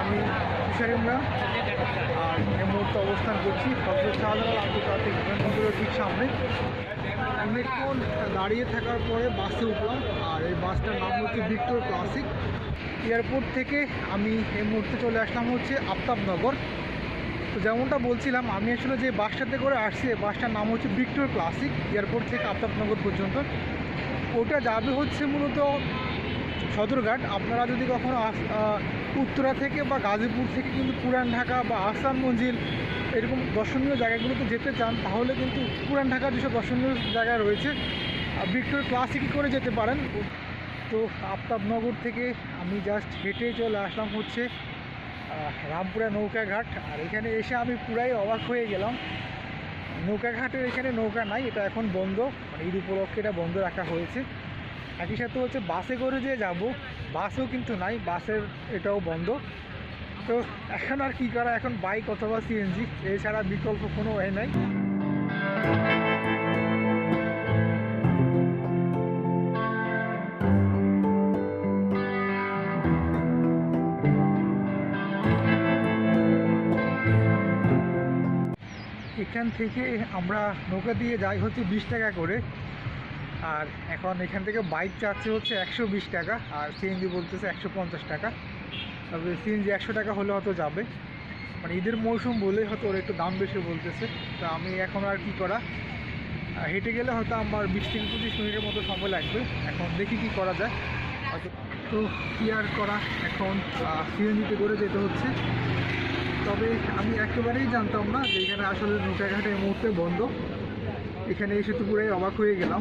আমি তুষারি আমরা আর এই মুহূর্তে অবস্থান করছি হজরত শাহজালাল আন্তর্জাতিক বিমানবন্দরের ঠিক সামনে। অনেকক্ষণ দাঁড়িয়ে থাকার পরে বাসে উঠলাম, আর এই বাসটার নাম হচ্ছে ভিক্টোর ক্লাসিক। এয়ারপোর্ট থেকে আমি এই মুহূর্তে চলে আসলাম হচ্ছে আফতাবনগর। তো যেমনটা বলছিলাম, আমি আসলে যে বাসটাতে করে আসছি বাসটার নাম হচ্ছে ভিক্টোর ক্লাসিক, এয়ারপোর্ট থেকে আফতাবনগর পর্যন্ত। ওটা যাবে হচ্ছে মূলত সদরঘাট। আপনারা যদি কখনও উত্তরা থেকে বা গাজীপুর থেকে কিন্তু পুরান ঢাকা বা আসাম মঞ্জিল এরকম দর্শনীয় জায়গাগুলোতে যেতে চান, তাহলে কিন্তু পুরান ঢাকার যেসব দর্শনীয় জায়গা রয়েছে ভিক্টোর ক্লাসিক করে যেতে পারেন। তো আফতাবনগর থেকে আমি জাস্ট হেঁটে চলে আসলাম হচ্ছে রামপুরা নৌকাঘাট। আর এখানে এসে আমি পুরাই অবাক হয়ে গেলাম। নৌকাঘাটের এখানে নৌকা নাই, এটা এখন বন্ধ। মানে ঈদ উপলক্ষে এটা বন্ধ রাখা হয়েছে। একই সাথে হচ্ছে বাসে করে যে যাব, বাসও কিন্তু নাই, বাসের এটাও বন্ধ। তো এখন আর কি করা, এখন বাইক অথবা সিএনজি এছাড়া বিকল্প কোনো ওয়ে নাই। এখান থেকে আমরা নৌকা দিয়ে যাই হচ্ছে বিশ টাকা করে। আর এখন এখান থেকে বাইক চাচ্ছে হচ্ছে একশো বিশ টাকা, আর সিএনজি বলতেছে একশো পঞ্চাশ টাকা। তবে সিএনজি একশো টাকা হলে হয়তো যাবে। মানে ঈদের মৌসুম বলে হয়তো ওরা একটু দাম বেশি বলতেছে। তো আমি এখন আর কি করা? হেঁটে গেলে হয়তো আমার বিশ থেকে পঁচিশ মিনিটের মতো সময় লাগবে। এখন দেখি কি করা যায়। তো কি আর করা? এখন সিএনজিতে করে যেতে হচ্ছে। তবে আমি একেবারেই জানতাম না যে এখানে আসলে নৌকাঘাট এই মুহূর্তে বন্ধ। এখানে এসে তো পুরাই অবাক হয়ে গেলাম।